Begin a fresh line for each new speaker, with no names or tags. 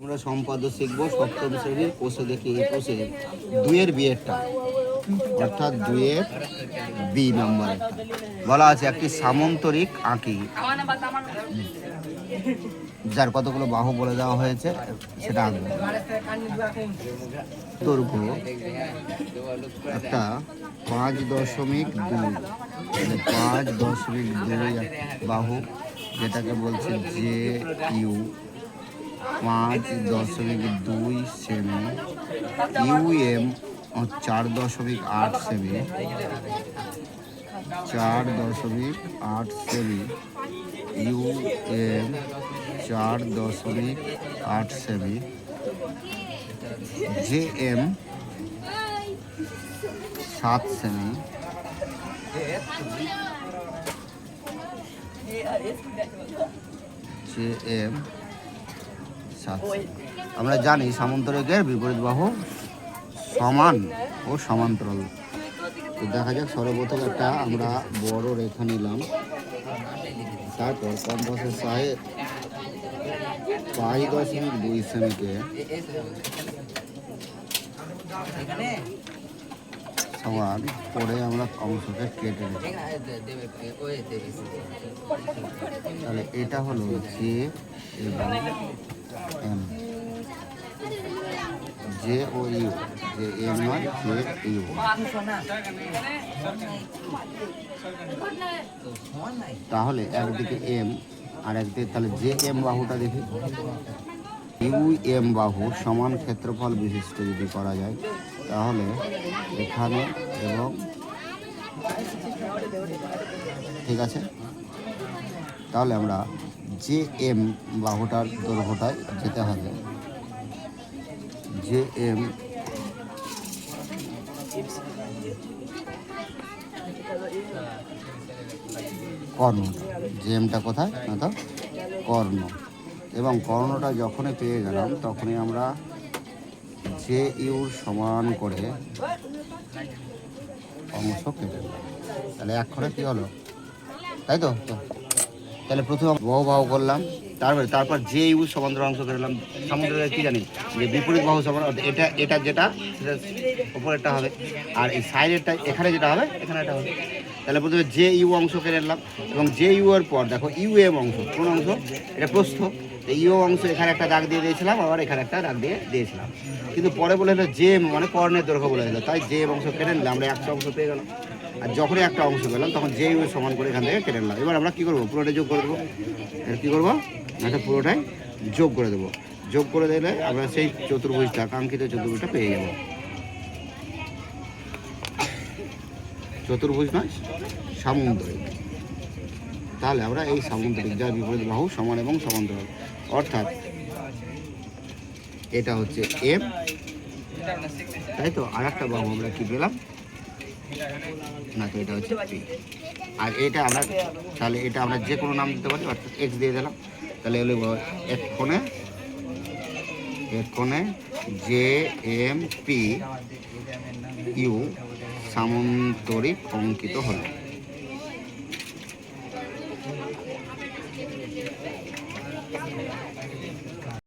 আমরা সম্পাদ্য শিখব সপ্তম শ্রেণির কোষে দেখি, এই কোষে দুইয়ের বিয়েরটা অর্থাৎ দুইয়ের বি নাম্বার বলা আছে একটি সামন্তরিক আঁকি। যার কতগুলো বাহু বলে দেওয়া হয়েছে, সেটা আঁকবে। একটা পাঁচ দশমিক দুই। মানে পাঁচ দশমিক দুই বাহু, যেটাকে বলছে জে ইউ। পাঁচ দশমিক দুই সেমি, ইউএম চার দশমিক আট সেমি, চার দশমিক আট সেমি, ইউএম চার দশমিক আট সেমি জে এম সাত সেমি জে এম সাত আমরা জানি সামন্তরিকের বিপরীত বাহু সমান ও সমান্তরাল। তো দেখা যাক সর্বপ্রথম একটা আমরা বড় রেখা নিলাম। তারপর কম্পাসের সাহে পাঁচ দশমিক দুই সেমিকে সমান পরে আমরা অংশকে কেটে তাহলে এটা হলো যে এবং এম জে ও ইউ যে এম নয় জে ইউ তাহলে একদিকে এম আর একদিকে তাহলে যে এম বাহুটা দেখি। ইউ এম বাহু সমান ক্ষেত্রফল বিশিষ্ট যদি করা যায়, তাহলে এখানে এবং ঠিক আছে? তাহলে আমরা যে এম বাহুটার দৈর্ঘ্যটায় যেতে হবে। যে এম কর্ণ। যে এমটা কোথায়? না তো কর্ণ। এবং কর্ণটা যখনই পেয়ে গেলাম, তখনই আমরা যে ইউর সমান করে অংশ কেটে। তাহলে এক খরে কী হলো? তাই তো। তাহলে প্রথমে বহু বাহু করলাম, তারপরে তারপর যে ইউ সমান্তর অংশ করলাম সমুদ্রের কি জানি, যে বিপরীত বাহু সমান এটা এটা যেটা, সেটা উপরেরটা হবে। আর এই সাইডেরটা এখানে যেটা হবে, এখানে এটা হবে। তাহলে প্রথমে যে ইউ অংশ কেটে নিলাম, এবং যে ইউ এর পর, দেখো, ইউ এম অংশ, কোন অংশ? এটা প্রস্থ। ইউ অংশ এখানে একটা দাগ দিয়ে দিয়েছিলাম, আবার এখানে একটা দাগ দিয়ে দিয়েছিলাম। কিন্তু পরে বলে হলো যে মানে কর্ণের দৈর্ঘ্য বলে হলো। তাই যে অংশ কেটে নিলাম আমরা একটা অংশ পেয়ে গেলাম। আর যখনই একটা অংশ পেলাম, তখন যেই সমান করে এখান থেকে কেটে নিলাম। এবার আমরা কী করব? পুরোটাই যোগ করে দেবো। এর কী করব? এটা পুরোটাই যোগ করে দেবো। যোগ করে দিলে আমরা সেই চতুর্ভুজটা, কাঙ্ক্ষিত চতুর্ভুজটা পেয়ে যাব। চতুর্ভুজ নয়, সামুদ্রিক। তাহলে আমরা এই সামুদ্রিক যার বিপরীত বাহু সমান এবং সমান্তরাল। অর্থাৎ এটা হচ্ছে এম তাই তো? আর একটা বাহু আমরা কি পেলাম? না, তো এটা হচ্ছে পি আর এটা আমরা, তাহলে এটা আমরা যে কোনো নাম দিতে পারি অর্থাৎ এক্স দিয়ে দিলাম। তাহলে এগুলো এক কোণে এক কোণে জে এম পি ইউ সামন্তরিক অঙ্কিত হলো।